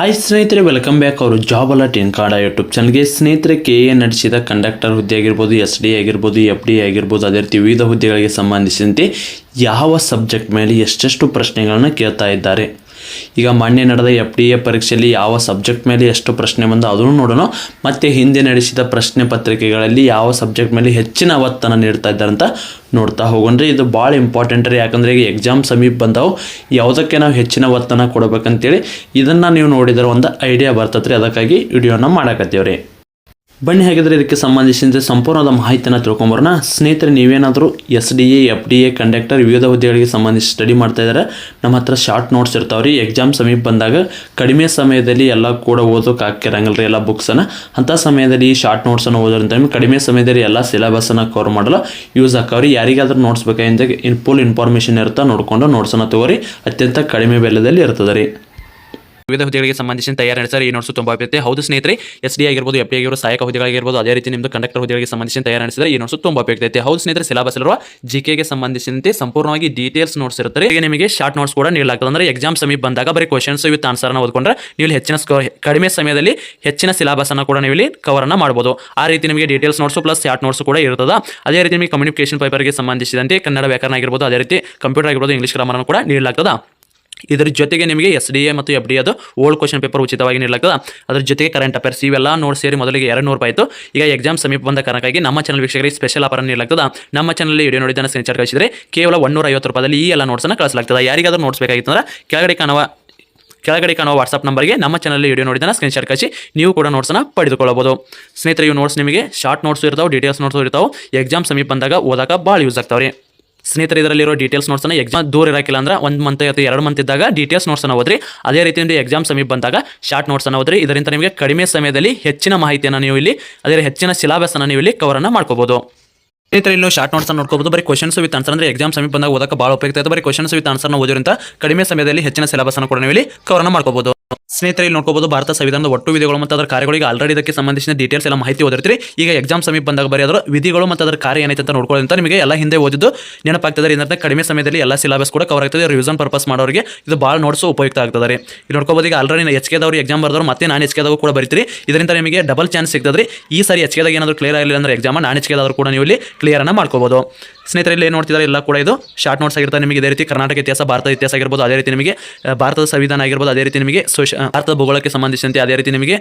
Hi ಸ್ನೇಹಿತರೆ welcome back ಅವರು job alert in ಕಾಡ ಯೂಟ್ಯೂಬ್ ಚಾನಲ್ಗೆ ಸ್ನೇಹಿತರೆ ಕೆ ಎ ನಡೆಸಿದ ಕಂಡಕ್ಟರ್ ಹುದ್ದೆ ಆಗಿರ್ಬೋದು ಎಸ್ ಡಿ ಆಗಿರ್ಬೋದು ಎಫ್ ಡಿ ಆಗಿರ್ಬೋದು, ಅದೇ ರೀತಿ ವಿವಿಧ ಹುದ್ದೆಗಳಿಗೆ ಸಂಬಂಧಿಸಿದಂತೆ ಯಾವ ಸಬ್ಜೆಕ್ಟ್ ಮೇಲೆ ಎಷ್ಟೆಷ್ಟು ಪ್ರಶ್ನೆಗಳನ್ನ ಕೇಳ್ತಾ ಇದ್ದಾರೆ. ಈಗ ಮೊನ್ನೆ ನಡೆದ ಎಫ್ ಡಿ ಎ ಪರೀಕ್ಷೆಯಲ್ಲಿ ಯಾವ ಸಬ್ಜೆಕ್ಟ್ ಮೇಲೆ ಎಷ್ಟು ಪ್ರಶ್ನೆ ಬಂದು ಅದನ್ನು ನೋಡೋಣ. ಮತ್ತು ಹಿಂದೆ ನಡೆಸಿದ ಪ್ರಶ್ನೆ ಪತ್ರಿಕೆಗಳಲ್ಲಿ ಯಾವ ಸಬ್ಜೆಕ್ಟ್ ಮೇಲೆ ಹೆಚ್ಚಿನ ಒತ್ತನ್ನು ನೀಡ್ತಾ ಇದ್ದಾರೆ ಅಂತ ನೋಡ್ತಾ ಹೋಗೋಣ್ರಿ ಇದು ಭಾಳ ಇಂಪಾರ್ಟೆಂಟ್ ರೀ. ಯಾಕಂದರೆ ಈಗ ಎಕ್ಸಾಮ್ ಸಮೀಪ ಬಂದವು. ಯಾವುದಕ್ಕೆ ನಾವು ಹೆಚ್ಚಿನ ಒತ್ತನ್ನು ಕೊಡಬೇಕಂತೇಳಿ ಇದನ್ನು ನೀವು ನೋಡಿದರೆ ಒಂದು ಐಡಿಯಾ ಬರ್ತದೆ ಅದಕ್ಕಾಗಿ ವಿಡಿಯೋನ ಮಾಡಕತ್ತೀವಿ ರೀ ಬನ್ನಿ ಹಾಗಿದ್ರೆ ಇದಕ್ಕೆ ಸಂಬಂಧಿಸಿದಂತೆ ಸಂಪೂರ್ಣವಾದ ಮಾಹಿತಿಯನ್ನು ತಿಳ್ಕೊಂಬರೋಣ ಸ್ನೇಹಿತರೆ, ನೀವೇನಾದರೂ S D A F D A conductor ವಿವಿಧ ಹುದ್ದೆಗಳಿಗೆ ಸಂಬಂಧಿಸಿ ಸ್ಟಡಿ ಮಾಡ್ತಾ ಇದ್ದಾರೆ ನಮ್ಮ ಹತ್ರ ಶಾರ್ಟ್ ನೋಟ್ಸ್ ಇರ್ತಾವೆ ರೀ ಎಕ್ಸಾಮ್ ಸಮೀಪ ಬಂದಾಗ ಕಡಿಮೆ ಸಮಯದಲ್ಲಿ ಎಲ್ಲ ಕೂಡ ಓದೋಕೆ ಹಾಕಿರಂಗಿಲ್ಲ ರೀ ಎಲ್ಲ ಬುಕ್ಸನ್ನು ಅಂಥ ಸಮಯದಲ್ಲಿ ಈ ಶಾರ್ಟ್ ನೋಟ್ಸನ್ನು ಓದೋದ್ರಿಂದ ಕಡಿಮೆ ಸಮಯದಲ್ಲಿ ಎಲ್ಲ ಸಿಲೆಬಸ್ಸನ್ನು ಕವರ್ ಮಾಡಲು ಯೂಸ್ ಆಕಾವ್ರಿ ಯಾರಿಗಾದ್ರೂ ನೋಟ್ಸ್ ಬೇಕಾಗಿದ್ದಾಗ ಇನ್ ಫುಲ್ ಇನ್ಫಾರ್ಮೇಷನ್ ಇರ್ತಾ ನೋಡ್ಕೊಂಡು ನೋಟ್ಸನ್ನು ತಗೋರಿ. ಅತ್ಯಂತ ಕಡಿಮೆ ಬೆಲೆಯಲ್ಲಿ ಇರ್ತದೆ ರೀ. ವಿವಿಧ ಹುದ್ದೆಗಳಿಗೆ ಸಂಬಂಧಿಸಿದ ತಯಾರಿ ನಡೆಸಲು ಈ ನೋಟ್ಸು ತುಂಬಾ ಅಭ್ಯರ್ಥಿ ಹೌದು ಸ್ನೇಹಿತರೆ ಎಸ್ ಡಿ ಆಗಿರ್ಬೋದು ಎಫ್ ಡಿ ಆಗಿರ್ಬೋದು, ಸಹಾಯಕ ಹುದ್ದೆಗಳಾಗಿರ್ಬೋದು ಅದೇ ರೀತಿ ನಿಮ್ದು ಕಂಡಕ್ಟರ್ ಹುದ್ದೆಗಳಿಗೆ ಸಂಬಂಧಿಸಿದ ತಯಾರಿ ನಡೆಸಿದರೆ ಈ ನೋಟ್ಸು ತುಂಬಾ ಉಪಯುಕ್ತ ಹೌದು ಸ್ನೇಹಿತರೆ ಸಿಲೆಬಸ್ ಇರುವ ಜಿಕೆಗೆ ಸಂಬಂಧಿಸಿದಂತೆ ಸಂಪೂರ್ಣವಾಗಿ ಡೀಟೇಲ್ಸ್ ನೋಟ್ಸ್ ಇರುತ್ತೆ. ಈಗ ನಿಮಗೆ ಶಾರ್ಟ್ ನೋಟ್ಸ್ ಕೂಡ ನೀಡಲಾಗ್ತದೆ. ಅಂದ್ರೆ ಎಕ್ಸಾಮ್ ಸಮೀಪ ಬಂದಾಗ ಬರೀ ಕ್ವಶನ್ಸ್ ವಿತ್ ಆನ್ಸರ್ನ ಓದ್ಕೊಂಡ್ರೆ ನೀವು ಹೆಚ್ಚಿನ ಕಡಿಮೆ ಸಮಯದಲ್ಲಿ ಹೆಚ್ಚಿನ ಸಿಲಾಬಸ್ ಅನ್ನು ಕೂಡ ನೀವು ಇಲ್ಲಿ ಕವರ್ ಅನ್ನ ಮಾಡಬಹುದು ಆ ರೀತಿ ನಿಮಗೆ details notes plus short notes ಕೂಡ ಇರ್ತದೆ. ಅದೇ ರೀತಿ ನಿಮಗೆ ಕಮ್ಯುನಿಕೇಶನ್ ಪೇಪರ್ಗೆ ಸಂಬಂಧಿಸಿದಂತೆ ಕನ್ನಡ ವ್ಯಾಕರಣ ಆಗಿರ್ಬೋದು, ಅದೇ ರೀತಿ ಕಂಪ್ಯೂಟರ್ ಆಗಿರ್ಬೋದು ಇಂಗ್ಲಿಷ್ ಗ್ರಾಮರ್ ಕೂಡ ನೀಡಲಾಗ್ತದೆ. ಇದರ ಜೊತೆಗೆ ನಿಮಗೆ ಎಸ್ ಡಿ ಎ ಮತ್ತು ಎಫ್ ಡಿ ಅದು ಓಲ್ಡ್ ಕ್ವಶನ್ ಪೇಪರ್ ಉಚಿತವಾಗಿ ನೀಡಲಾಗ್ತದೆ. ಅದ್ರ ಜೊತೆಗೆ ಕರೆಂಟ್ ಅಫೇರ್ಸ್ ಇವೆಲ್ಲ ನೋಡಿ ಸೇರಿ ಮೊದಲಿಗೆ ಎರಡು ನೂರು ರೂಪಾಯಿ ಆಯಿತು ಈಗ ಎಕ್ಸಾಮ್ ಸಮೀಪ ಬಂದ ಕಾರಣಕ್ಕಾಗಿ ನಮ್ಮ ಚಾನಲ್ ವೀಕ್ಷಕರಿಗೆ ಸ್ಪೆಷಲ್ ಆಫರ್ ನೀಡಲಾಗ್ತದೆ. ನಮ್ಮ ಚಾನಲ್ ವಿಡಿಯೋ ನೋಡಿದ್ದನ್ನು ಸ್ಕ್ರೀನ್ ಚಾಟ್ ಕಳಿಸಿದರೆ ಕೇವಲ ಒಂದೂರ ಐವತ್ತು ರೂಪಾಯಿ ಈ ಎಲ್ಲ ನೋಟ್ಸನ್ನು ಕಳಿಸಲಾಗ್ತದೆ. ಯಾರಿಗಾದ್ರೂ ನೋಟ್ಸ್ ಬೇಕಾಗಿತ್ತು ಅಂದ್ರೆ ಕೆಳಗಡೆ ಕಾಣುವ ಕೆಳಗಡೆ ಕಾಣುವ ವಾಟ್ಸಪ್ ನಂಬರ್ಗೆ ನಮ್ಮ ಚಾನಲ್ ವಿಡಿಯೋ ನೋಡಿದ ಸ್ಕ್ರೀನ್ ಶಾಟ್ ಕಳಿಸಿ ನೀವು ಕೂಡ ನೋಟ್ಸನ್ನು ಪಡೆದುಕೊಳ್ಳಬಹುದು. ಸ್ನೇಹಿತರೆ, ಇವು ನೋಟ್ಸ್ ನಿಮಗೆ ಶಾರ್ಟ್ ನೋಟ್ಸ್ ಇರ್ತಾವೆ ಡೀಟೇಲ್ಸ್ ನೋಟ್ಸ್ ಇರ್ತಾವೆ. ಎಕ್ಸಾಮ್ ಸಮೀಪ ಬಂದಾಗ ಓದಾಗ ಭಾಳ ಯೂಸ್ ಆಗ್ತಾವೆ ಸ್ನೇಹಿತರೆ, ಇದರಲ್ಲಿರೋ ಡೀಟೇಲ್ಸ್ ನೋಡ್ಸೋಣ. ಎಕ್ಸಾಮ್ ದೂರ ಇರಕ್ಕಿಲ್ಲ ಅಂದ್ರೆ ಒಂದು ಮಂತ್ ಅಥವಾ ಎರಡು ಮಂತ್ ಇದ್ದಾಗ ಡೀಟೇಲ್ಸ್ ನೋಡ್ಸೋಣ ಓದ್ರಿ ಅದೇ ರೀತಿ ನಿಮಗೆ ಎಕ್ಸಾಮ್ ಸಮೀಪ ಬಂದಾಗ ಶಾರ್ಟ್ ನೋಟ್ಸನ್ನು ಓದ್ರಿ ಇದರಿಂದ ನಿಮಗೆ ಕಡಿಮೆ ಸಮಯದಲ್ಲಿ ಹೆಚ್ಚಿನ ಮಾಹಿತಿಯನ್ನು ನೀವು ಇಲ್ಲಿ, ಅದೇ ಹೆಚ್ಚಿನ ಸಿಲಾಬಸ್ ಅನ್ನು ನೀವು ಇಲ್ಲಿ ಕವರನ್ನು ಮಾಡ್ಕೋಬಹುದು ಸ್ನೇಹಿತರೆ ಇಲ್ಲಿ ಶಾರ್ಟ್ ನೋಟ್ಸ್ ನೋಡ್ಕೋಬಹುದು ಬರೀ ಕ್ವಶನ್ಸ್ ವಿತ್ ಆನ್ಸರ್ ಅಂದ್ರೆ ಎಕ್ಸಾಮ್ ಸಮೀಪ ಬಂದಾಗ ಓದಕ್ಕೆ ಭಾಳ ಉಪಯುಕ್ತ ಬರೀ ಕ್ವಶನ್ಸ್ ವಿತ್ ಆನ್ಸರ್ನ ಓದೋದ್ರಿಂದ ಕಡಿಮೆ ಸಮಯದಲ್ಲಿ ಹೆಚ್ಚಿನ ಸಿಲಬಸ್ ಅನ್ನು ಕೂಡ ನೀವು ಇಲ್ಲಿ ಕವರ್ನ ಮಾಡ್ಕೋಬಹುದು ಸ್ನೇಹಿತರೆ, ಇಲ್ಲಿ ನೋಡ್ಕೋಬಹುದು ಭಾರತ ಸಂವಿಧಾನದ ಒಟ್ಟು ವಿಧಿಗಳು ಮತ್ತು ಅದರ ಕಾರ್ಯಗಳಿಗೆ ಆಲ್ರೆಡಿ ಇದಕ್ಕೆ ಸಂಬಂಧಿಸಿದ ಡೀಟೇಲ್ಸ್ ಎಲ್ಲ ಮಾಹಿತಿ ಓದಿರ್ತೀರಿ. ಈಗ ಎಕ್ಸಾಮ್ ಸಮೀಪ ಬಂದಾಗ ಬರೀ ವಿಧಿಗಳು ಮತ್ತು ಅದರ ಕಾರ್ಯ ಏನೈತೆ ಅಂತ ನೋಡ್ಕೊಳ್ಳಿ ಅಂತ ನಿಮಗೆ ಎಲ್ಲ ಹಿಂದೆ ಓದಿದ್ದು ನೆನಪಾಗ್ತದೆ ಇದರಿಂದ ಕಡಿಮೆ ಸಮಯದಲ್ಲಿ ಎಲ್ಲ ಸಿಲಬಸ್ ಕೂಡ ಕವರ್ ಆಗ್ತದೆ. ರಿವಿಷನ್ ಪರ್ಪಸ್ ಮಾಡೋರಿಗೆ ಇದು ಭಾಳ ನೋಡ್ಸು ಉಪಯುಕ್ತ ಆಗ್ತದೆ ಇಲ್ಲಿ ನೋಡ್ಕೋಬಹುದು ಈಗ ಆಲ್ರೆಡಿ ಎಚ್ ಕೆದವರು ಎಕ್ಸಾಮ್ ಬರ್ದವ್ರು ಮತ್ತೆ ನಾನು ಎಚ್ ಕೆದಾಗ ಕೂಡ ಬರೀತೀರಿ. ಇದರಿಂದ ನಿಮಗೆ ಡಬಲ್ ಚಾನ್ಸ್ ಸಿಗ್ತದೆ ಈ ಸಾರಿ ಎಚ್ ಕೆದಾಗ ಏನಾದರೂ ಕ್ಲಿಯರ್ ಆಗಲಿಲ್ಲ ಅಂದ್ರೆ ಎಕ್ಸಾಮ್ ನಾನು ಎಚ್ ಕೆದಾದ್ರು ಕೂಡ ನೀವು ಇಲ್ಲಿ ಕ್ಲಿಯರನ್ನು ಮಾಡ್ಕೋಬಹುದು ಸ್ನೇಹಿತರೆ, ಇಲ್ಲಿ ಏನು ನೋಡ್ತಿದ್ದಾರೆ, ಎಲ್ಲ ಕೂಡ ಇದು ಶಾರ್ಟ್ ನೋಟ್ಸ್ ಆಗಿರ್ತದೆ ನಿಮಗೆ ಇದೇ ರೀತಿ ಕರ್ನಾಟಕ ಇತಿಹಾಸ, ಭಾರತ ಇತಿಹಾಸ ಆಗಿರ್ಬೋದು, ಅದೇ ರೀತಿ ನಿಮಗೆ ಭಾರತದ ಸಂವಿಧಾನ ಆಗಿರ್ಬೋದು, ಅದೇ ರೀತಿ ನಿಮಗೆ ಸೋಶ ಭಾರತದ ಭೂಗೋಳಕ್ಕೆ ಸಂಬಂಧಿಸಿದಂತೆ ಅದೇ ರೀತಿ ನಿಮಗೆ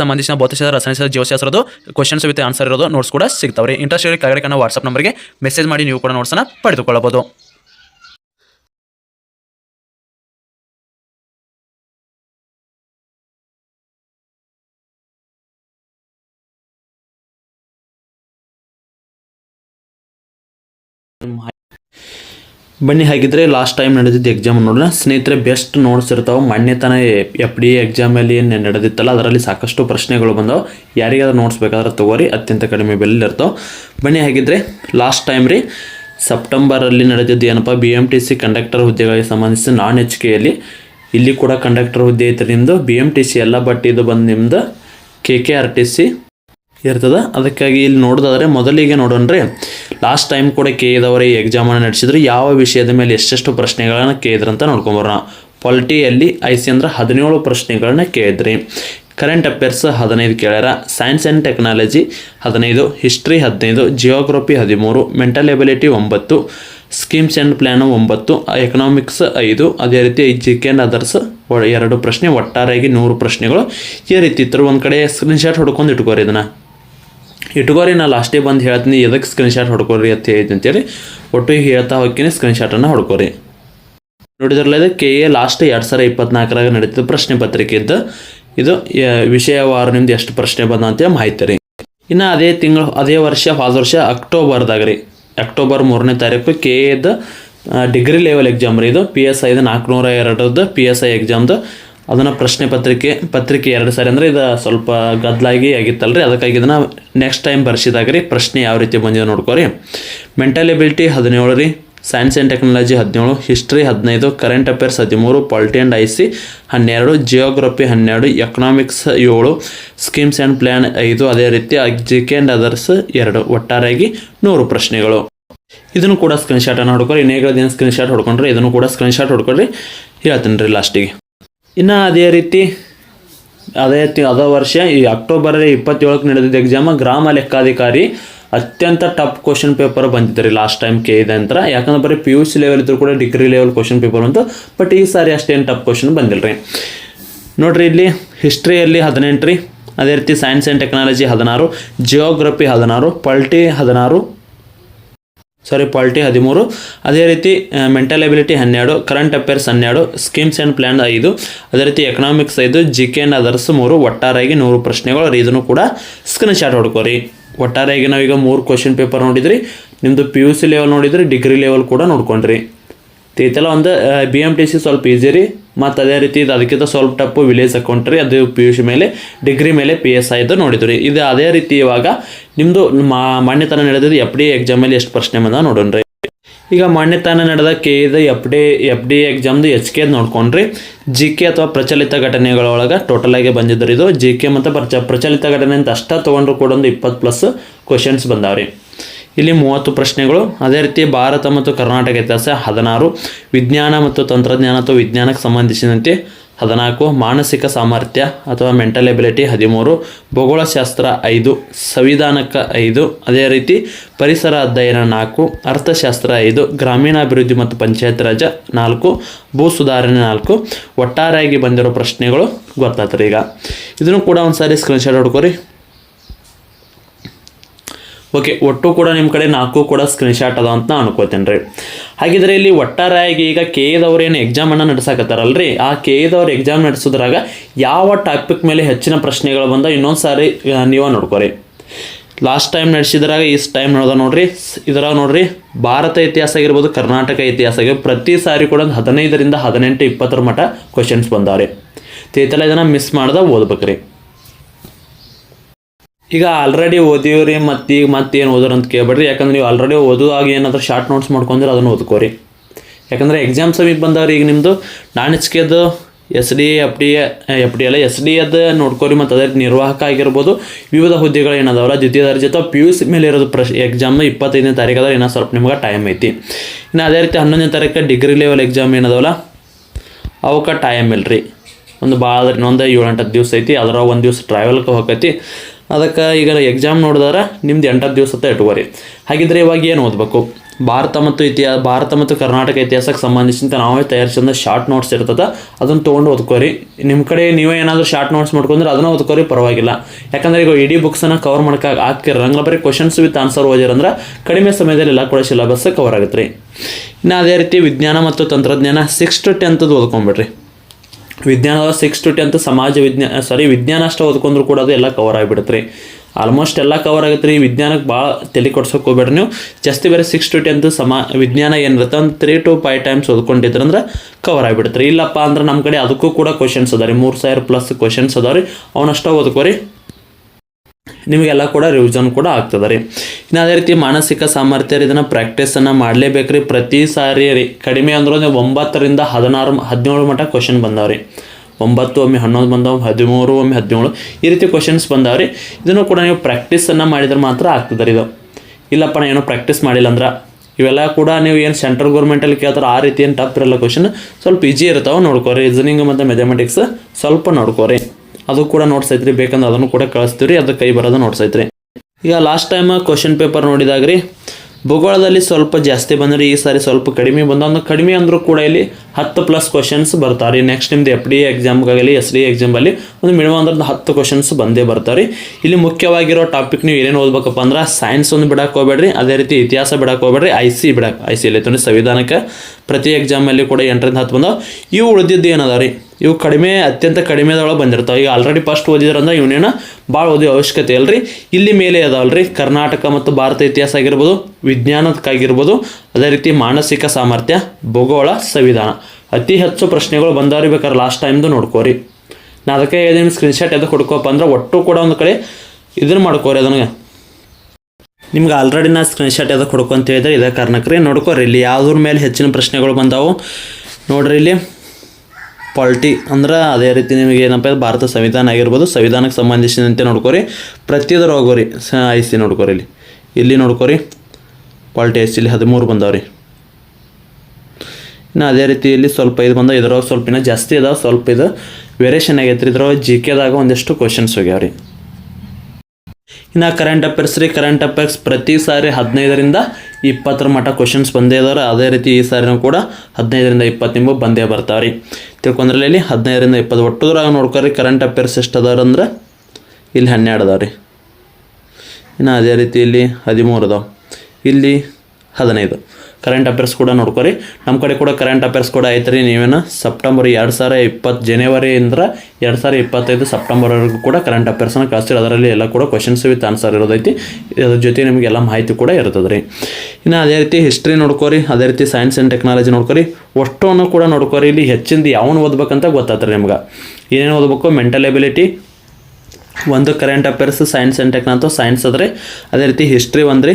ಸಂಬಂಧಿಸಿದ ಭೌತಶಾಸ್ತ್ರ, ರಸಾಯನಶಾಸ್ತ್ರ ಜೀವಶಾಸ್ತ್ರದ ಕ್ವಶನ್ಸ್ ವಿತ್ ಆನ್ಸರ್ ಇರೋದು ನೋಟ್ಸ್ ಕೂಡ ಸಿಗ್ತಾವೆ ಇಂಟ್ರೆಸ್ಟ್ ಇರೋ ಕೆಳಗಡೆ ವಾಟ್ಸಪ್ ನಂಬರ್ಗೆ ಮೆಸೇಜ್ ಮಾಡಿ ನೀವು ಕೂಡ ನೋಟ್ಸನ್ನು ಪಡೆದುಕೊಳ್ಳಬಹುದು. ಬನ್ನಿ, ಹಾಗಿದ್ರೆ ಲಾಸ್ಟ್ ಟೈಮ್ ನಡೆದಿದ್ದ ಎಕ್ಸಾಮ್ ನೋಡೋಣ. ಸ್ನೇಹಿತರೆ ಬೆಸ್ಟ್ ನೋಟ್ಸ್ ಇರ್ತಾವೆ. ಮೊನ್ನೆ ತನ ಎಫ್ ಡಿ ಎಕ್ಸಾಮಲ್ಲಿ ಏನು ನಡೆದಿತ್ತಲ್ಲ, ಅದರಲ್ಲಿ ಸಾಕಷ್ಟು ಪ್ರಶ್ನೆಗಳು ಬಂದವು. ಯಾರಿಗಾದ್ರೂ ನೋಟ್ಸ್ ಬೇಕಾದ್ರೆ ತಗೋರಿ, ಅತ್ಯಂತ ಕಡಿಮೆ ಬೆಲೆ ಇರ್ತಾವೆ. ಬನ್ನಿ, ಹಾಗಿದ್ರೆ ಲಾಸ್ಟ್ ಟೈಮ್ ರೀ ಸೆಪ್ಟೆಂಬರಲ್ಲಿ ನಡೆದಿದ್ದು ಏನಪ್ಪ B M T C conductor ಹುದ್ದೆಗಳಿಗೆ ಸಂಬಂಧಿಸಿದ ನಾನ್ ಎಚ್ ಕೆಯಲ್ಲಿ ಇಲ್ಲಿ ಕೂಡ ಕಂಡಕ್ಟರ್ ಹುದ್ದೆ ಐತೆ ನಿಮ್ಮದು ಬಿ ಎಂ ಟಿ ಸಿ ಎಲ್ಲ ಬಟ್ ಇದು ಬಂದು ನಿಮ್ಮದು K K R T C ಇರ್ತದೆ. ಅದಕ್ಕಾಗಿ ಇಲ್ಲಿ ನೋಡೋದಾದ್ರೆ, ಮೊದಲಿಗೆ ನೋಡೋಣ್ರಿ ಲಾಸ್ಟ್ ಟೈಮ್ ಕೂಡ ಕೆ ಇದವರೇ ಈ ಎಕ್ಸಾಮನ್ನು ನಡೆಸಿದ್ರು. ಯಾವ ವಿಷಯದ ಮೇಲೆ ಎಷ್ಟೆಷ್ಟು ಪ್ರಶ್ನೆಗಳನ್ನು ಕೇಳಿದ್ರು ಅಂತ ನೋಡ್ಕೊಂಬರೋಣ ಪೊಲಿಟಿಯಲ್ಲಿ ಐ ಸಿ ಅಂದ್ರೆ ಹದಿನೇಳು ಪ್ರಶ್ನೆಗಳನ್ನ ಕೇಳಿದ್ರಿ. ಕರೆಂಟ್ ಅಫೇರ್ಸ್ ಹದಿನೈದು ಕೇಳ್ಯಾರ. ಸೈನ್ಸ್ ಆ್ಯಂಡ್ ಟೆಕ್ನಾಲಜಿ ಹದಿನೈದು. ಹಿಸ್ಟ್ರಿ ಹದಿನೈದು. ಜಿಯೋಗ್ರಫಿ ಹದಿಮೂರು. ಮೆಂಟಲ್ ಎಬಿಲಿಟಿ ಒಂಬತ್ತು. ಸ್ಕೀಮ್ಸ್ ಆ್ಯಂಡ್ ಪ್ಲ್ಯಾನ್ ಒಂಬತ್ತು. ಎಕನಾಮಿಕ್ಸ್ ಐದು. ಅದೇ ರೀತಿ ಜಿ ಕೆ ಆ್ಯಂಡ್ ಅದರ್ಸ್ ಎರಡು ಪ್ರಶ್ನೆ ಒಟ್ಟಾರೆಯಾಗಿ ನೂರು ಪ್ರಶ್ನೆಗಳು. ಈ ರೀತಿ ಇತ್ತು ಒಂದು ಕಡೆ ಸ್ಕ್ರೀನ್ಶಾಟ್ ಹೊಡ್ಕೊಂಡು ಇಟ್ಕೋರಿ ಇದನ್ನು. ಇಟ್ಕೋರಿ ನಾ ಲಾಸ್ಟೇ ಬಂದು ಹೇಳ್ತೀನಿ ಎದಕ್ಕೆ ಸ್ಕ್ರೀನ್ಶಾಟ್ ಹೊಡ್ಕೊರಿ ಅಂತ ಹೇಳಿದ್ದೆ ಅಂತೇಳಿ ಒಟ್ಟು ಹೇಳ್ತಾ ಹೋಗ್ತೀನಿ ಸ್ಕ್ರೀನ್ಶಾಟನ್ನು ಹೊಡ್ಕೊರಿ. ನೋಡಿದ್ರಲ್ಲ ಇದು ಕೆ ಎ ಲಾಸ್ಟ್ ಎರಡು ಸಾವಿರ ಇಪ್ಪತ್ನಾಲ್ಕರಾಗ ನಡೀತಿದ್ದು ಪ್ರಶ್ನೆ ಪತ್ರಿಕೆ ಇದ್ದು, ಇದು ವಿಷಯವಾರು ನಿಮ್ದು ಎಷ್ಟು ಪ್ರಶ್ನೆ ಬಂದ ಅಂತೇಳಿ ಮಾಹಿತಿ ರೀ. ಇನ್ನು ಅದೇ ತಿಂಗಳು, ಅದೇ ವರ್ಷ ಹೋದ ವರ್ಷ ಅಕ್ಟೋಬರ್ದಾಗ ರೀ. ಅಕ್ಟೋಬರ್ ಮೂರನೇ ತಾರೀಕು ಕೆ ಎದ ಡಿಗ್ರಿ ಲೆವೆಲ್ ಎಕ್ಸಾಮ್ ರೀ ಇದು. ಪಿ ಎಸ್ ಐದು ನಾಲ್ಕುನೂರ ಎರಡರದ್ದು ಪಿ ಎಸ್ ಐ ಎಕ್ಸಾಮ್ದು ಅದನ್ನು ಪ್ರಶ್ನೆ ಪತ್ರಿಕೆ ಪತ್ರಿಕೆ ಎರಡು ಸಾರಿ ಅಂದರೆ ಇದು ಸ್ವಲ್ಪ ಗದ್ದಲಾಗಿ ಆಗಿತ್ತಲ್ರಿ. ಅದಕ್ಕಾಗಿ ಇದನ್ನು ನೆಕ್ಸ್ಟ್ ಟೈಮ್ ಬರ್ಸಿದಾಗ ರೀ ಪ್ರಶ್ನೆ ಯಾವ ರೀತಿ ಬಂದಿದೆ ನೋಡ್ಕೋರಿ. ಮೆಂಟಲ್ ಎಬಿಲಿಟಿ ಹದಿನೇಳು ರೀ. ಸೈನ್ಸ್ ಆ್ಯಂಡ್ ಟೆಕ್ನಾಲಜಿ ಹದಿನೇಳು ಹಿಸ್ಟ್ರಿ ಹದಿನೈದು ಕರೆಂಟ್ ಅಫೇರ್ಸ್ ಹದಿಮೂರು ಪಾಲಿಟಿ ಆ್ಯಂಡ್ ಐ ಸಿ ಹನ್ನೆರಡು ಜಿಯೋಗ್ರಫಿ ಹನ್ನೆರಡು ಎಕನಾಮಿಕ್ಸ್ ಏಳು ಸ್ಕೀಮ್ಸ್ ಆ್ಯಂಡ್ ಪ್ಲ್ಯಾನ್ ಐದು, ಅದೇ ರೀತಿ ಜಿ ಕೆ ಆ್ಯಂಡ್ ಅದರ್ಸ್ ಎರಡು, ಒಟ್ಟಾರೆಯಾಗಿ ನೂರು ಪ್ರಶ್ನೆಗಳು. ಇದನ್ನು ಕೂಡ ಸ್ಕ್ರೀನ್ಶಾಟನ್ನು ಹೊಡ್ಕೊರಿ. ಇನ್ನೇಗಳ ದಿನ ಸ್ಕ್ರೀನ್ಶಾಟ್ ಹೊಡ್ಕೊಂಡ್ರೆ, ಇದನ್ನು ಕೂಡ ಸ್ಕ್ರೀನ್ಶಾಟ್ ಹೊಡ್ಕೊಳ್ರಿ. ಹೇಳ್ತೀನಿ ರೀ ಲಾಸ್ಟಿಗೆ ಇನ್ನು ಅದೇ ರೀತಿ ಅದೇ ಅದೇ ವರ್ಷ ಈ ಅಕ್ಟೋಬರ್ ಇಪ್ಪತ್ತೇಳಕ್ಕೆ ನಡೆದಿದ್ದ ಎಕ್ಸಾಮ್ ಗ್ರಾಮ ಲೆಕ್ಕಾಧಿಕಾರಿ ಅತ್ಯಂತ ಟಫ್ ಕ್ವಶನ್ ಪೇಪರ್ ಬಂದಿತ್ತು ರೀ ಲಾಸ್ಟ್ ಟೈಮ್ ಕೆ ಇದೆ ಅಂತ. ಯಾಕಂದ್ರೆ ಬರೀ ಪಿ ಯು ಸಿ ಲೆವೆಲ್ ಇದ್ರು ಕೂಡ ಡಿಗ್ರಿ ಲೆವೆಲ್ ಕ್ವಶನ್ ಪೇಪರ್ ಬಂತು ಬಟ್ ಈ ಸಾರಿ ಅಷ್ಟೇನು ಟಫ್ ಕ್ವಶನ್ ಬಂದಿಲ್ಲ ರೀ ನೋಡ್ರಿ ಇಲ್ಲಿ ಹಿಸ್ಟ್ರಿಯಲ್ಲಿ ಹದಿನೆಂಟು ರೀ ಅದೇ ರೀತಿ ಸೈನ್ಸ್ ಆ್ಯಂಡ್ ಟೆಕ್ನಾಲಜಿ ಹದಿನಾರು ಜಿಯೋಗ್ರಫಿ ಹದಿನಾರು, ಪಲ್ಟಿ ಹದಿನಾರು ಸಾರಿ ಪಾಲ್ಟಿ ಹದಿಮೂರು. ಅದೇ ರೀತಿ ಮೆಂಟಲ್ ಎಬಿಲಿಟಿ ಹನ್ನೆರಡು ಕರೆಂಟ್ ಅಫೇರ್ಸ್ ಹನ್ನೆರಡು ಸ್ಕೀಮ್ಸ್ ಆ್ಯಂಡ್ ಪ್ಲ್ಯಾನ್ ಐದು. ಅದೇ ರೀತಿ ಎಕನಾಮಿಕ್ಸ್ ಐದು ಜಿ ಕೆ ಆ್ಯಂಡ್ ಅದರ್ಸ್ ಮೂರು ಒಟ್ಟಾರಾಗಿ ನೂರು ಪ್ರಶ್ನೆಗಳು. ಇದನ್ನು ಕೂಡ ಸ್ಕ್ರೀನ್ ಶಾಟ್ ಹೊಡ್ಕೋರಿ. ಒಟ್ಟಾರೆಯಾಗಿ ನಾವೀಗ ಮೂರು ಕ್ವಶನ್ ಪೇಪರ್ ನೋಡಿದ್ರಿ. ನಿಮ್ಮದು ಪಿ ಯು ಸಿ ಲೆವೆಲ್ ನೋಡಿದ್ರಿ ಡಿಗ್ರಿ ಲೆವೆಲ್ ಕೂಡ ನೋಡ್ಕೊಂಡ್ರಿ. ಇದೆಲ್ಲ ಒಂದು ಬಿ ಎಂ ಟಿ ಸಿ ಸ್ವಲ್ಪ ಈಸಿ ರೀ. ಮತ್ತು ಅದೇ ರೀತಿ ಇದು ಅದಕ್ಕಿಂತ ಸ್ವಲ್ಪ ಟಪ್ಪು ವಿಲೇಜ್ ಅಕೌಂಟ್ ರೀ. ಅದು ಪಿ ಯು ಸಿ ಮೇಲೆ ಡಿಗ್ರಿ ಮೇಲೆ ಪಿ ಎಸ್ ಆಯ್ದು ನೋಡಿದ್ರು ರೀ. ಇದು ಅದೇ ರೀತಿ ಇವಾಗ ನಿಮ್ಮದು ಮಾನ್ಯತನ ನಡೆದಿದ್ದು ಎಫ್ ಡಿ ಎಕ್ಸಾಮಲ್ಲಿ ಎಷ್ಟು ಪ್ರಶ್ನೆ ಬಂದ ನೋಡೋಣ್ರಿ ಈಗ ಮಾನ್ಯತಾನ ನಡೆದ ಕೆ ಇದು ಎಫ್ ಡಿ ಎಫ್ ಡಿ ಎಕ್ಸಾಮ್ದು ಎಚ್ ಕೆ ನೋಡ್ಕೊಂಡ್ರಿ ಜಿ ಕೆ ಅಥವಾ ಪ್ರಚಲಿತ ಘಟನೆಗಳೊಳಗೆ ಟೋಟಲ್ ಆಗಿ ಬಂದಿದ್ರು ಇದು. ಜಿ ಕೆ ಮತ್ತು ಪ್ರಚ, ಪ್ರಚಲಿತ ಘಟನೆ ಅಂತ ಅಷ್ಟ ತೊಗೊಂಡ್ರು ಕೂಡ ಒಂದು ಇಪ್ಪತ್ತು ಪ್ಲಸ್ ಕ್ವಶನ್ಸ್ ಬಂದಾವ್ರಿ ಇಲ್ಲಿ ಮೂವತ್ತು ಪ್ರಶ್ನೆಗಳು. ಅದೇ ರೀತಿ ಭಾರತ ಮತ್ತು ಕರ್ನಾಟಕ ಇತಿಹಾಸ ಹದಿನಾರು. ವಿಜ್ಞಾನ ಮತ್ತು ತಂತ್ರಜ್ಞಾನ ಅಥವಾ ವಿಜ್ಞಾನಕ್ಕೆ ಸಂಬಂಧಿಸಿದಂತೆ ಹದಿನಾಲ್ಕು. ಮಾನಸಿಕ ಸಾಮರ್ಥ್ಯ ಅಥವಾ ಮೆಂಟಲ್ ಎಬಿಲಿಟಿ ಹದಿಮೂರು. ಭೂಗೋಳಶಾಸ್ತ್ರ ಐದು. ಸಂವಿಧಾನಕ್ಕೆ ಐದು. ಅದೇ ರೀತಿ ಪರಿಸರ ಅಧ್ಯಯನ ನಾಲ್ಕು. ಅರ್ಥಶಾಸ್ತ್ರ ಐದು. ಗ್ರಾಮೀಣಾಭಿವೃದ್ಧಿ ಮತ್ತು ಪಂಚಾಯತ್ ರಾಜ ನಾಲ್ಕು. ಭೂ ಸುಧಾರಣೆ ನಾಲ್ಕು. ಒಟ್ಟಾರೆಯಾಗಿ ಬಂದಿರೋ ಪ್ರಶ್ನೆಗಳು ಗೊತ್ತಾಗ್ತಾರೆ ಈಗ. ಇದನ್ನು ಕೂಡ ಒಂದು ಸಾರಿ ಸ್ಕ್ರೀನ್ಶಾಟ್ ಹೊಡ್ಕೊರಿ. ಓಕೆ, ಒಟ್ಟು ಕೂಡ ನಿಮ್ಮ ಕಡೆ ನಾಲ್ಕು ಕೂಡ ಸ್ಕ್ರೀನ್ಶಾಟ್ ಅದ ಅಂತ ನಾನು ಅನ್ಕೋತೇನೆ ರೀ ಹಾಗಿದ್ರೆ ಇಲ್ಲಿ ಒಟ್ಟಾರೆಯಾಗಿ ಈಗ ಕೆ ಎದವ್ರು ಏನು ಎಕ್ಸಾಮನ್ನು ನಡೆಸಕತ್ತಾರಲ್ರಿ? ಆ ಕೆ ಎದವ್ರು ಎಕ್ಸಾಮ್ ನಡೆಸೋದ್ರಾಗ ಯಾವ ಟಾಪಿಕ್ ಮೇಲೆ ಹೆಚ್ಚಿನ ಪ್ರಶ್ನೆಗಳು ಬಂದ ಇನ್ನೊಂದು ಸಾರಿ ನೀವು ನೋಡ್ಕೊರಿ. ಲಾಸ್ಟ್ ಟೈಮ್ ನಡೆಸಿದ್ರಾಗ ಇಷ್ಟು ಟೈಮ್ ನೋಡ್ದ ನೋಡ್ರಿ, ಇದ್ರಾಗ ನೋಡ್ರಿ, ಭಾರತ ಇತಿಹಾಸ ಆಗಿರ್ಬೋದು, ಕರ್ನಾಟಕ ಇತಿಹಾಸ ಆಗಿರ್ಬೋದು, ಪ್ರತಿ ಸಾರಿ ಕೂಡ ಒಂದು ಹದಿನೈದರಿಂದ ಹದಿನೆಂಟು ಇಪ್ಪತ್ತರ ಮಟ್ಟ ಕ್ವಶನ್ಸ್ ಬಂದಾವ್ರಿ. ತೀತಲ ಇದನ್ನು ಮಿಸ್ ಮಾಡ್ದ ಓದ್ಬೇಕ್ರಿ. ಈಗ ಆಲ್ರೆಡಿ ಓದಿವ್ರಿ ಮತ್ತು ಈಗ ಮತ್ತೆ ಏನು ಓದೋರು ಅಂತ ಕೇಳ್ಬೇಡ್ರಿ. ಯಾಕಂದ್ರೆ ನೀವು ಆಲ್ರೆಡಿ ಓದುವಾಗ ಏನಾದರೂ ಶಾರ್ಟ್ ನೋಟ್ಸ್ ಮಾಡ್ಕೊಂಡ್ರೆ ಅದನ್ನು ಓದ್ಕೋರಿ. ಯಾಕಂದರೆ ಎಕ್ಸಾಮ್ ಸಮೀಪ ಬಂದವ್ರಿ ಈಗ ನಿಮ್ಮದು ನಾನ್ ಹೆಚ್ಕೆದು S D F D F D ಅಲ್ಲ ಎಸ್ ಡಿ ಅದು ನೋಡ್ಕೋರಿ ಮತ್ತು ಅದೇ ರೀತಿ ನಿರ್ವಾಹಕ ಆಗಿರ್ಬೋದು. ವಿವಿಧ ಹುದ್ದೆಗಳು ಏನದಾವಲ್ಲ ದ್ವಿತೀಯ ದರ್ಜೆ ಅಥವಾ ಪಿ ಯು ಸಿ ಮೇಲೆ ಇರೋದು ಪ್ರಶ್ ಎಕ್ಸಾಮ್ ಇಪ್ಪತ್ತೈದನೇ ತಾರೀಕು ಇನ್ನೂ ಸ್ವಲ್ಪ ನಿಮ್ಗೆ ಟೈಮ್ ಐತಿ. ಇನ್ನು ಅದೇ ರೀತಿ ಹನ್ನೊಂದನೇ ತಾರೀಕು ಡಿಗ್ರಿ ಲೆವೆಲ್ ಎಕ್ಸಾಮ್ ಏನದಾವಲ್ಲ? ಅವಕ್ಕೆ ಟೈಮ್ ಇಲ್ಲರಿ ಒಂದು ಭಾಳ ಇನ್ನೊಂದು ಏಳು ಎಂಟು ದಿವಸ ಐತಿ. ಅದರ ಒಂದು ದಿವಸ ಟ್ರಾವೆಲ್ಗೆ ಹೋಗೈತಿ ಅದಕ್ಕೆ ಈಗ ಎಕ್ಸಾಮ್ ನೋಡಿದ್ರೆ ನಿಮ್ದು ಎಂಟತ್ತು ದಿವಸ ಇಟ್ಕೋರಿ. ಹಾಗಿದ್ರೆ ಇವಾಗ ಏನು ಓದಬೇಕು? ಭಾರತ ಮತ್ತು ಇತಿಹಾಸ ಭಾರತ ಮತ್ತು ಕರ್ನಾಟಕ ಇತಿಹಾಸಕ್ಕೆ ಸಂಬಂಧಿಸಿದಂತೆ ನಾವೇ ತಯಾರಿಸಿದ ಶಾರ್ಟ್ ನೋಟ್ಸ್ ಇರ್ತದೆ, ಅದನ್ನು ತೊಗೊಂಡು ಓದ್ಕೋರಿ. ನಿಮ್ಮ ಕಡೆ ನೀವೇ ಏನಾದರೂ ಶಾರ್ಟ್ ನೋಟ್ಸ್ ಮಾಡ್ಕೊಂಡ್ರೆ ಅದನ್ನು ಓದ್ಕೋರಿ, ಪರವಾಗಿಲ್ಲ. ಯಾಕಂದ್ರೆ ಈಗ ಇಡೀ ಬುಕ್ಸನ್ನು ಕವರ್ ಮಾಡ್ಕೆ ಆಗ್ತಿರಂಗಿಲ್ಲ ಬರೀ ಕ್ವಶನ್ಸ್ ವಿತ್ ಆನ್ಸರ್ ಓದಿರಂದ್ರೆ ಕಡಿಮೆ ಸಮಯದಲ್ಲಿ ಎಲ್ಲ ಕೂಡ ಸಿಲೆಬಸ್ ಕವರ್ ಆಗುತ್ತೆ ರೀ. ಇನ್ನು ಅದೇ ರೀತಿ ವಿಜ್ಞಾನ ಮತ್ತು ತಂತ್ರಜ್ಞಾನ ಸಿಕ್ಸ್ ಟು ಟೆಂತದ್ದು ಓದ್ಕೊಂಬಿಡ್ರಿ ವಿಜ್ಞಾನದ ಸಿಕ್ಸ್ ಟು ಟೆಂತ್ ಸಮಾಜ ವಿಜ್ಞಾನ ಸಾರಿ ವಿಜ್ಞಾನ ಅಷ್ಟೇ ಓದ್ಕೊಂಡ್ರು ಕೂಡ ಅದು ಎಲ್ಲ ಕವರ್ ಆಗಿಬಿಡುತ್ತೆ ರೀ ಆಲ್ಮೋಸ್ಟ್ ಎಲ್ಲ ಕವರ್ ಆಗುತ್ತೆ ರೀ ವಿಜ್ಞಾನಕ್ಕೆ ಭಾಳ ತಲೆ ಕೊಡ್ಸೋಕೆ ಹೋಗ್ಬೇಡ್ರಿ ನೀವು. ಜಾಸ್ತಿ ಬೇರೆ ಸಿಕ್ಸ್ ಟು ಟೆಂತ್ ಸಮಾ, ವಿಜ್ಞಾನ ಏನಿರುತ್ತೆ ಒಂದು ತ್ರೀ ಟು ಫೈವ್ ಟೈಮ್ಸ್ ಓದ್ಕೊಂಡಿದ್ರಂದ್ರೆ ಕವರ್ ಆಗಿಬಿಡುತ್ತೆ ಇಲ್ಲಪ್ಪ ಅಂದ್ರೆ ನಮ್ಮ ಕಡೆ ಅದಕ್ಕೂ ಕೂಡ ಕ್ವಶನ್ಸ್ ಅದಾವೆ ರೀ ಮೂರು ಸಾವಿರ ಪ್ಲಸ್ ಕ್ವಶನ್ಸ್ ಅದಾವೆ ರೀ ಅವನಷ್ಟೇ ಓದ್ಕೋರಿ? ನಿಮಗೆಲ್ಲ ಕೂಡ ರಿವಿಷನ್ ಕೂಡ ಆಗ್ತದೆ ರೀ. ಇನ್ನು ಅದೇ ರೀತಿ ಮಾನಸಿಕ ಸಾಮರ್ಥ್ಯ ರೀ, ಇದನ್ನು ಪ್ರಾಕ್ಟೀಸನ್ನು ಮಾಡಲೇಬೇಕು ರೀ ಪ್ರತಿ ಸಾರಿ ರೀ, ಕಡಿಮೆ ಅಂದ್ರೆ ಒಂಬತ್ತರಿಂದ ಹದಿನಾರು, ಹದಿನೇಳು ಮಟ್ಟ ಕ್ವಶನ್ ಬಂದಾವೆ ರೀ. ಒಂಬತ್ತು ಒಮ್ಮೆ, ಹನ್ನೊಂದು ಬಂದವು, ಹದಿಮೂರು ಒಮ್ಮೆ, ಹದಿನೇಳು. ಈ ರೀತಿ ಕ್ವಶನ್ಸ್ ರೀ. ಇದನ್ನು ಕೂಡ ನೀವು ಪ್ರಾಕ್ಟೀಸನ್ನು ಮಾಡಿದ್ರೆ ಮಾತ್ರ ಆಗ್ತದೆ ರೀ ಇದು. ಇಲ್ಲಪ್ಪ ನಾನು ಏನೋ ಪ್ರಾಕ್ಟೀಸ್ ಮಾಡಿಲ್ಲ ಅಂದ್ರೆ. ಇವೆಲ್ಲ ಕೂಡ ನೀವು ಏನು ಸೆಂಟ್ರಲ್ ಗೌರ್ಮೆಂಟಲ್ಲಿ ಕೇಳ್ತಾರೆ ಆ ರೀತಿ ಏನು ಟಫ್ ಇರಲ್ಲ ಕ್ವಶನ್ ಸ್ವಲ್ಪ ಈಜಿ ಇರ್ತಾವೆ ನೋಡ್ಕೋರಿ. ರೀಸನಿಂಗ್ ಮತ್ತು ಮೆಥಮೆಟಿಕ್ಸ್ ಸ್ವಲ್ಪ ನೋಡ್ಕೋರಿ. ಅದು ಕೂಡ ನೋಟ್ಸ್ ಐತ್ರಿ, ಬೇಕಂದ್ರೆ ಅದನ್ನು ಕೂಡ ಕಳಿಸ್ತೀವಿ ರೀ ಅದು ಕೈ ಬರೋದು ನೋಟ್ಸ್ ಐತ್ರಿ. ಈಗ ಲಾಸ್ಟ್ ಟೈಮ್ ಕ್ವಶನ್ ಪೇಪರ್ ನೋಡಿದಾಗ ರೀ ಭೂಗೋಳದಲ್ಲಿ ಸ್ವಲ್ಪ ಜಾಸ್ತಿ ಬಂದ್ರೆ, ಈ ಸಾರಿ ಸ್ವಲ್ಪ ಕಡಿಮೆ ಬಂದ ಕಡಿಮೆ ಅಂದರೂ ಕೂಡ ಇಲ್ಲಿ ಹತ್ತು ಪ್ಲಸ್ ಕ್ವಶನ್ಸ್ ಬರ್ತಾರೆ ನೆಕ್ಸ್ಟ್ ನಿಮ್ದು ಎಫ್ ಡಿ ಎಕ್ಸಾಮ್ಗಾಗಲಿ ಎಸ್ ಡಿ ಎಕ್ಸಾಮಲ್ಲಿ ಒಂದು ಮಿನಿಮಮ್ ಅಂದ್ರೆ ಹತ್ತು ಕ್ವಶನ್ಸ್ ಬಂದೇ ಬರ್ತಾರೆ ಇಲ್ಲಿ ಮುಖ್ಯವಾಗಿರೋ ಟಾಪಿಕ್ ನೀವು ಏನೇನು ಓದ್ಬೇಕಪ್ಪ ಅಂದ್ರೆ ಸೈನ್ಸ್ ಒಂದು ಬಿಡಕ್ಕೆ ಹೋಗ್ಬೇಡ್ರಿ, ಅದೇ ರೀತಿ ಇತಿಹಾಸ ಬಿಡಕ್ಕೆ ಹೋಗ್ಬೇಡ್ರಿ ಐ ಸಿ ಬಿಡಕ್ಕೆ ಐ ಸಿ ಇಲ್ಲಿ ಸಂವಿಧಾನಕ್ಕೆ ಪ್ರತಿ ಎಕ್ಸಾಮಲ್ಲಿ ಕೂಡ ಎಂಟರಿಂದ ಹತ್ತು ಬಂದು ಇವು ಉಳಿದಿದ್ದು ಏನದ ರೀ ಇವು ಕಡಿಮೆ, ಅತ್ಯಂತ ಕಡಿಮೆದೊಳಗೆ ಬಂದಿರ್ತಾವೆ. ಈಗ ಆಲ್ರೆಡಿ ಫಸ್ಟ್ ಓದಿದ್ರಂದ್ರೆ ಇವನೇನ ಭಾಳ ಓದಿ ಅವಶ್ಯಕತೆ ಅಲ್ರಿ ಇಲ್ಲಿ ಮೇಲೆ ಅದಾವಲ್ರಿ. ಕರ್ನಾಟಕ ಮತ್ತು ಭಾರತ ಇತಿಹಾಸ ಆಗಿರ್ಬೋದು, ವಿಜ್ಞಾನಕ್ಕಾಗಿರ್ಬೋದು, ಅದೇ ರೀತಿ ಮಾನಸಿಕ ಸಾಮರ್ಥ್ಯ, ಭೂಗೋಳ, ಸಂವಿಧಾನ. ಅತಿ ಹೆಚ್ಚು ಪ್ರಶ್ನೆಗಳು ಬಂದವ್ರಿ ಬೇಕಾದ್ರೆ ಲಾಸ್ಟ್ ಟೈಮ್ದು ನೋಡ್ಕೋರಿ. ನಾ ಅದಕ್ಕೆ ಹೇಳಿದ್ದೀನಿ ಸ್ಕ್ರೀನ್ಶಾಟ್ ಎದಕ್ಕೆ ಕೊಡ್ಕೋಪ್ಪ ಅಂದ್ರೆ ಒಟ್ಟು ಕೂಡ ಒಂದು ಕಡೆ ಇದನ್ನು ಮಾಡ್ಕೋರಿ ಅದನ್ನು. ನಿಮ್ಗೆ ಆಲ್ರೆಡಿ ನಾ ಸ್ಕ್ರೀನ್ಶಾಟ್ ಎದಕ್ಕೆ ಕೊಡ್ಕೊಂತ ಹೇಳಿದ್ರೆ ಇದೇ ಕಾರಣಕ್ಕೆ ರೀ. ನೋಡ್ಕೋರಿ, ಇಲ್ಲಿ ಯಾವ್ದ್ರ ಮೇಲೆ ಹೆಚ್ಚಿನ ಪ್ರಶ್ನೆಗಳು ಬಂದಾವು. ನೋಡ್ರಿ ಇಲ್ಲಿ. ಪಾಲಿಟಿ ಅಂದ್ರೆ ಅದೇ ರೀತಿ ನಿಮಗೆ ಏನಪ್ಪ ಭಾರತ ಸಂವಿಧಾನ ಆಗಿರ್ಬೋದು, ಸಂವಿಧಾನಕ್ಕೆ ಸಂಬಂಧಿಸಿದಂತೆ ನೋಡ್ಕೋರಿ, ಪ್ರತಿಯೊಂದು ಹೋಗೋರಿ ಐ ಸಿ ನೋಡ್ಕೋರಿ ಇಲ್ಲಿ. ಇಲ್ಲಿ ನೋಡ್ಕೋರಿ, ಪಾಲ್ಟಿ ಐ ಸಿ ಇಲ್ಲಿ ಹದಿಮೂರು ಬಂದಾವ್ರಿ. ಇನ್ನು ಅದೇ ರೀತಿ ಇಲ್ಲಿ ಸ್ವಲ್ಪ ಇದು ಬಂದ, ಇದ್ರೊಳಗೆ ಸ್ವಲ್ಪ ಇನ್ನೂ ಜಾಸ್ತಿ ಇದಾವೆ, ಸ್ವಲ್ಪ ಇದು ವೇರಿಯೇಷನ್ ಆಗೈತೆ ರೀ ಇದ್ರೊಳಗೆ ಜಿ ಕೆದಾಗ ಒಂದಿಷ್ಟು ಕ್ವಶನ್ಸ್ ಹೋಗ್ಯಾವ್ರಿ. ಇನ್ನು ಕರೆಂಟ್ ಅಫೇರ್ಸ್ ರೀ ಕರೆಂಟ್ ಅಫೇರ್ಸ್ ಪ್ರತಿ ಸಾರಿ ಹದಿನೈದರಿಂದ ಇಪ್ಪತ್ತರ ಮಟ್ಟ ಕ್ವಶನ್ಸ್ ಬಂದೇ ಇದಾವೆ ಅದೇ ರೀತಿ ಈ ಸಾರಿನೂ ಕೂಡ ಹದಿನೈದರಿಂದ ಇಪ್ಪತ್ತು ನಿಮ್ಮ ಬಂದೇ ಬರ್ತಾವೆ ರೀ ತಿಳ್ಕೊಂಡ್ರೆ ಇಲ್ಲಿ ಹದಿನೈದರಿಂದ ಇಪ್ಪತ್ತು. ಒಟ್ಟುದ್ರಾಗ ನೋಡ್ಕೊರಿ ಕರೆಂಟ್ ಅಫೇರ್ಸ್ ಎಷ್ಟು ಅದಾರ ಅಂದ್ರೆ ಇಲ್ಲಿ ಹನ್ನೆರಡು ಅದಾವೆ ರೀ ಇನ್ನು ಅದೇ ರೀತಿ ಇಲ್ಲಿ ಹದಿಮೂರು ಅದಾವೆ. ಇಲ್ಲಿ ಹದಿನೈದು. ಕರೆಂಟ್ ಅಫೇರ್ಸ್ ಕೂಡ ನೋಡ್ಕೊರಿ. ನಮ್ಮ ಕಡೆ ಕೂಡ ಕರೆಂಟ್ ಅಫೇರ್ಸ್ ಕೂಡ ಐತ್ರಿ. ನೀವೇನು ಸೆಪ್ಟೆಂಬರ್ ಎರಡು ಸಾವಿರ ಇಪ್ಪತ್ತು ಜನವರಿಯಿಂದ ಎರಡು ಸಾವಿರ ಇಪ್ಪತ್ತೈದು ಸೆಪ್ಟೆಂಬರ್ವರೆಗೂ ಕೂಡ ಕರೆಂಟ್ ಅಫೇರ್ಸ್ನ ಕಳಿಸ್ತೀರಿ. ಅದರಲ್ಲಿ ಎಲ್ಲ ಕೂಡ ಕ್ವಶನ್ಸ್ ವಿತ್ ಆನ್ಸರ್ ಇರೋದೈತಿ. ಅದ್ರ ಜೊತೆ ನಿಮಗೆಲ್ಲ ಮಾಹಿತಿ ಕೂಡ ಇರ್ತದೆ ರೀ ಇನ್ನು ಅದೇ ರೀತಿ ಹಿಸ್ಟ್ರಿ ನೋಡ್ಕೊರಿ. ಅದೇ ರೀತಿ ಸೈನ್ಸ್ ಆ್ಯಂಡ್ ಟೆಕ್ನಾಲಜಿ ನೋಡ್ಕೊರಿ. ಒಷ್ಟನ್ನು ಕೂಡ ನೋಡ್ಕೊರಿ. ಇಲ್ಲಿ ಹೆಚ್ಚಿಂದ ಯಾವನು ಓದ್ಬೇಕಂತ ಗೊತ್ತಾತ್ರಿ ನಿಮ್ಗೆ. ಏನೇನು ಓದಬೇಕು? ಮೆಂಟಲ್ ಎಬಿಲಿಟಿ ಒಂದು current affairs science and techno ಅಂತ ಸೈನ್ಸ್ ಅದ್ರಿ ಅದೇ ರೀತಿ ಹಿಸ್ಟ್ರಿ ಒಂದು ರೀ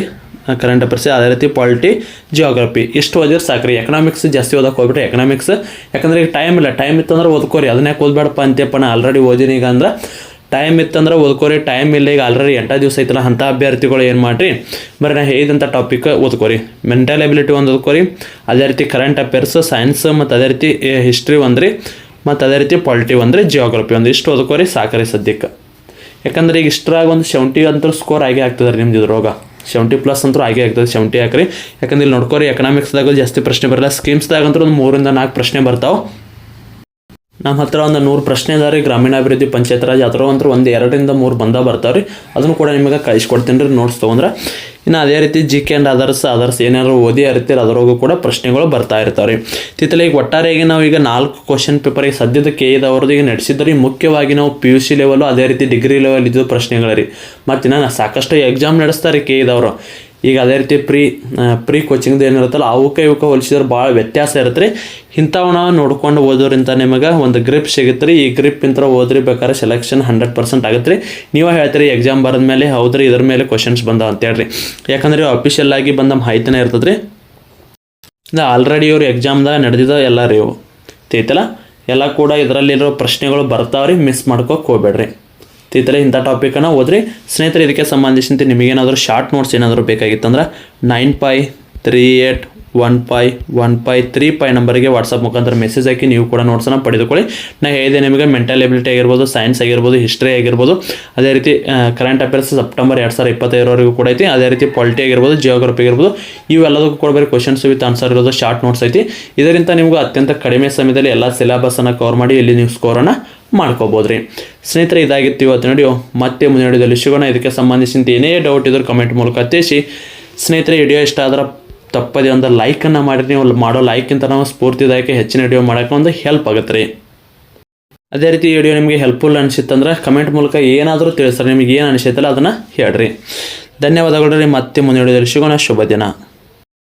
ಕರೆಂಟ್ ಅಫೇರ್ಸ್ ಅದೇ ರೀತಿ ಪಾಲಿಟಿ ಜಿಯೋಗ್ರಫಿ ಇಷ್ಟು ಓದಿದ್ರೆ ಸಾಕ್ರಿ. ಎಕನಾಮಿಕ್ಸ್ ಜಾಸ್ತಿ ಓದಕ್ಕೆ ಹೋಗ್ಬಿಟ್ರೆ ಎಕನಾಮಿಕ್ಸ್ ಯಾಕಂದ್ರೆ ಈಗ ಟೈಮ್ ಇಲ್ಲ. ಟೈಮ್ ಇತ್ತಂದ್ರೆ ಓದ್ಕೋರಿ. ಅದನ್ನೇ ಓದ್ಬೇಡಪ್ಪ ಅಂತೇಪ್ಪ ನಾ ಆಲ್ರೆಡಿ ಓದಿನಿ ಈಗ ಅಂದ್ರೆ ಟೈಮ್ ಇತ್ತಂದ್ರೆ ಓದ್ಕೋರಿ. ಟೈಮ್ ಇಲ್ಲ ಈಗ ಆಲ್ರೆಡಿ ಎಂಟ ದಿವಸ ಐತಲ್ಲ, ಅಂಥ ಅಭ್ಯರ್ಥಿಗಳು ಏನು ಮಾಡಿರಿ? ಬರೀ ನಾ ಹೇಳಿದಂಥ ಟಾಪಿಕ್ ಓದ್ಕೋರಿ. ಮೆಂಟಲ್ ಎಬಿಲಿಟಿ ಒಂದು ಓದ್ಕೋರಿ. ಅದೇ ರೀತಿ ಕರೆಂಟ್ ಅಫೇರ್ಸ್ ಸೈನ್ಸ್ ಮತ್ತು ಅದೇ ರೀತಿ ಹಿಸ್ಟ್ರಿ ಒಂದ್ರಿ. ಮತ್ತು ಅದೇ ರೀತಿ ಪಾಲಿಟಿ ಒಂದ್ರಿ ಜಿಯೋಗ್ರಫಿ ಒಂದು ಇಷ್ಟು ಓದ್ಕೋರಿ ಸಾಕ್ರಿ ಸದ್ಯಕ್ಕೆ. ಯಾಕಂದ್ರೆ ಈಗ ಇಷ್ಟರಾಗ ಒಂದು ಸೆವೆಂಟಿ ಅಂತ ಸ್ಕೋರ್ ಆಗೇ ಆಗ್ತದೆ ರೀ ನಿಮ್ದು ಇದ್ರೊಳಗ. ಸೆವೆಂಟಿ ಪ್ಲಸ್ ಅಂತೂ ಆಗೇ ಆಗ್ತದೆ ಸೆವೆಂಟಿ ಹಾಕ್ರಿ. ಯಾಕಂದ್ರೆ ಇಲ್ಲಿ ನೋಡ್ಕೋರಿ ಎಕನಾಮಿಕ್ಸ್ದಾಗ ಜಾಸ್ತಿ ಪ್ರಶ್ನೆ ಬರಲ್ಲ. ಸ್ಕೀಮ್ಸ್ದಾಗ ಅಂತೂ ಒಂದು ಮೂರಿಂದ ನಾಲ್ಕು ಪ್ರಶ್ನೆ ಬರ್ತಾವೆ. ನಮ್ಮ ಹತ್ರ ಒಂದು ನೂರು ಪ್ರಶ್ನೆ ಇದಾವೆ ರೀ ಗ್ರಾಮೀಣಾಭಿವೃದ್ಧಿ ಪಂಚಾಯತ್ ರಾಜ್ ಅದ್ರ ಅಂತೂ ಒಂದು ಎರಡರಿಂದ ಮೂರು ಬಂದ ಬರ್ತಾವೆ ರೀ ಅದನ್ನು ಕೂಡ ನಿಮಗೆ ಕಳಿಸ್ಕೊಡ್ತೀನಿ ರೀ ನೋಟ್ಸ್ ತೊಗೊಂಡ್ರೆ. ಇನ್ನು ಅದೇ ರೀತಿ G K and others others ಏನಾದ್ರು ಓದಿ ಇರ್ತೀರಿ ಅದರೊಳಗೂ ಕೂಡ ಪ್ರಶ್ನೆಗಳು ಬರ್ತಾ ಇರ್ತಾವೆ ರೀ ಈಗ ಒಟ್ಟಾರೆಯಾಗಿ ನಾವು ಈಗ ನಾಲ್ಕು ಕ್ವಶನ್ ಪೇಪರ್ ಈಗ ಸದ್ಯದ ಕೆ ಇದವ್ರದ್ದು ಈಗ ನಡೆಸಿದ್ರಿ. ಮುಖ್ಯವಾಗಿ ನಾವು ಪಿ ಯು ಸಿ ಲೆವೆಲು ಅದೇ ರೀತಿ ಡಿಗ್ರಿ ಲೆವೆಲ್ ಇದ್ದು ಪ್ರಶ್ನೆಗಳು ರೀ ಮತ್ತು ಇನ್ನು ಸಾಕಷ್ಟು ಎಕ್ಸಾಮ್ ನಡೆಸ್ತಾರೆ ಕೆ ಇದವರು ಈಗ ಅದೇ ರೀತಿ ಪ್ರೀ ಪ್ರೀ ಕೋಚಿಂಗ್ದು ಏನಿರುತ್ತಲ್ಲ, ಅವಕ್ಕೆ ಇವಕ್ಕೆ ಹೋಲಿಸಿದ್ರೆ ಭಾಳ ವ್ಯತ್ಯಾಸ ಇರುತ್ತೆ. ರೀ ಇಂಥವನ್ನ ನೋಡ್ಕೊಂಡು ಓದೋರಿಂದ ನಿಮಗೆ ಒಂದು ಗ್ರಿಪ್ ಸಿಗುತ್ತೆ ರೀ ಈ ಗ್ರಿಪ್ ಇಂತ್ರ ಓದ್ರಿ ಬೇಕಾದ್ರೆ ಸೆಲೆಕ್ಷನ್ ಹಂಡ್ರೆಡ್ ಪರ್ಸೆಂಟ್ ಆಗುತ್ತೆ ರೀ ನೀವೇ ಹೇಳ್ತೀರಿ ಎಕ್ಸಾಮ್ ಬರೆದ ಮೇಲೆ, ಹೌದ್ರಿ, ಇದ್ರ ಮೇಲೆ ಕ್ವಶನ್ಸ್ ಬಂದ ಅಂತ ಹೇಳ್ರಿ. ಯಾಕಂದ್ರೆ ಅಫಿಷಿಯಲ್ ಆಗಿ ಬಂದ ಮಾಹಿತಿನೇ ಇರ್ತದೆ ರೀ ಆಲ್ರೆಡಿ ಇವ್ರು ಎಕ್ಸಾಮ್ದಾಗ ನಡೆದಿದ ಎಲ್ಲ ರೀ ಇವು. ತೈತಲ್ಲ ಎಲ್ಲ ಕೂಡ ಇದರಲ್ಲಿರೋ ಪ್ರಶ್ನೆಗಳು ಬರ್ತಾವ್ರಿ ಮಿಸ್ ಮಾಡ್ಕೋಕೆ ಹೋಗ್ಬೇಡ್ರಿ. ತೈತಲ್ಲ ಇಂಥ ಟಾಪಿಕನ್ನು ಓದ್ರಿ. ಸ್ನೇಹಿತರೆ, ಇದಕ್ಕೆ ಸಂಬಂಧಿಸಿದಂತೆ ನಿಮಗೇನಾದರೂ ಶಾರ್ಟ್ ನೋಟ್ಸ್ ಏನಾದರೂ ಬೇಕಾಗಿತ್ತಂದ್ರೆ nine five three eight one five one five three five ನಂಬರಿಗೆ ವಾಟ್ಸಪ್ ಮುಖಾಂತರ ಮೆಸೇಜ್ ಹಾಕಿ ನೀವು ಕೂಡ ನೋಟ್ಸನ್ನು ಪಡೆದುಕೊಳ್ಳಿ. ನಾ ಹೇಳಿದೆ ನಿಮಗೆ ಮೆಂಟಲ್ ಎಬಿಲಿಟಿ ಆಗಿರ್ಬೋದು ಸೈನ್ಸ್ ಆಗಿರ್ಬೋದು ಹಿಸ್ಟ್ರಿ ಆಗಿರ್ಬೋದು. ಅದೇ ರೀತಿ ಕರೆಂಟ್ ಅಫೇರ್ಸ್ ಸೆಪ್ಟೆಂಬರ್ ಎರಡು ಸಾವಿರ ಇಪ್ಪತ್ತೈದರವರೆಗೂ ಕೂಡ ಐತಿ. ಅದೇ ರೀತಿ ಪಾಲಿಟಿ ಆಗಿರ್ಬೋದು ಜಿಯೋಗ್ರಫಿ ಆಗಿರ್ಬೋದು, ಇವೆಲ್ಲದಕ್ಕೂ ಕೂಡ ಬೇರೆ ಕ್ವಶನ್ಸ್ ವಿತ್ ಆನ್ಸರ್ ಇರೋದು ಶಾರ್ಟ್ ನೋಟ್ಸ್ ಐತಿ. ಇದರಿಂದ ನಿಮಗೂ ಅತ್ಯಂತ ಕಡಿಮೆ ಸಮಯದಲ್ಲಿ ಎಲ್ಲ ಸಿಲೆಬಸನ್ನು ಕವರ್ ಮಾಡಿ, ಇಲ್ಲಿ ನೀವು ಸ್ಕೋರನ್ನು ಮಾಡ್ಕೋಬೋದು ರೀ ಸ್ನೇಹಿತರೆ, ಇದಾಗಿತ್ತು ಇವತ್ತು ವಿಡಿಯೋ ಮತ್ತೆ ಮುಂದಿನ ವಿಡಿಯೋದಲ್ಲಿ ಸಿಗೋಣ. ಇದಕ್ಕೆ ಸಂಬಂಧಿಸಿದಂತೆ ಏನೇ ಡೌಟ್ ಇದ್ರೂ ಕಮೆಂಟ್ ಮೂಲಕ ತಿಳಿಸಿ. ಸ್ನೇಹಿತರೆ ವಿಡಿಯೋ ಇಷ್ಟ ಆದ್ರೆ ತಪ್ಪದೇ ಒಂದು ಲೈಕನ್ನು ಮಾಡಿ ನೀವು ಮಾಡೋ ಲೈಕ್ಕಿಂತ ನಾವು ಸ್ಫೂರ್ತಿದಾಯಕ ಹೆಚ್ಚಿನ ವಿಡಿಯೋ ಮಾಡೋಕೆ ಒಂದು ಹೆಲ್ಪ್ ಆಗುತ್ತೆ ರೀ ಅದೇ ರೀತಿ ವಿಡಿಯೋ ನಿಮಗೆ ಹೆಲ್ಪ್ಫುಲ್ ಅನಿಸಿತ್ತಂದ್ರೆ ಕಮೆಂಟ್ ಮೂಲಕ ಏನಾದರೂ ತಿಳಿಸ್ತಾರೆ ನಿಮಗೆ ಏನು ಅನಿಸುತ್ತಲ್ಲ ಅದನ್ನು ಹೇಳ್ರಿ. ಧನ್ಯವಾದಗಳು ರೀ. ಮತ್ತೆ ಮುಂದಿನ ವಿಡಿಯೋದಲ್ಲಿ ಸಿಗೋಣ. ಶುಭ ದಿನ.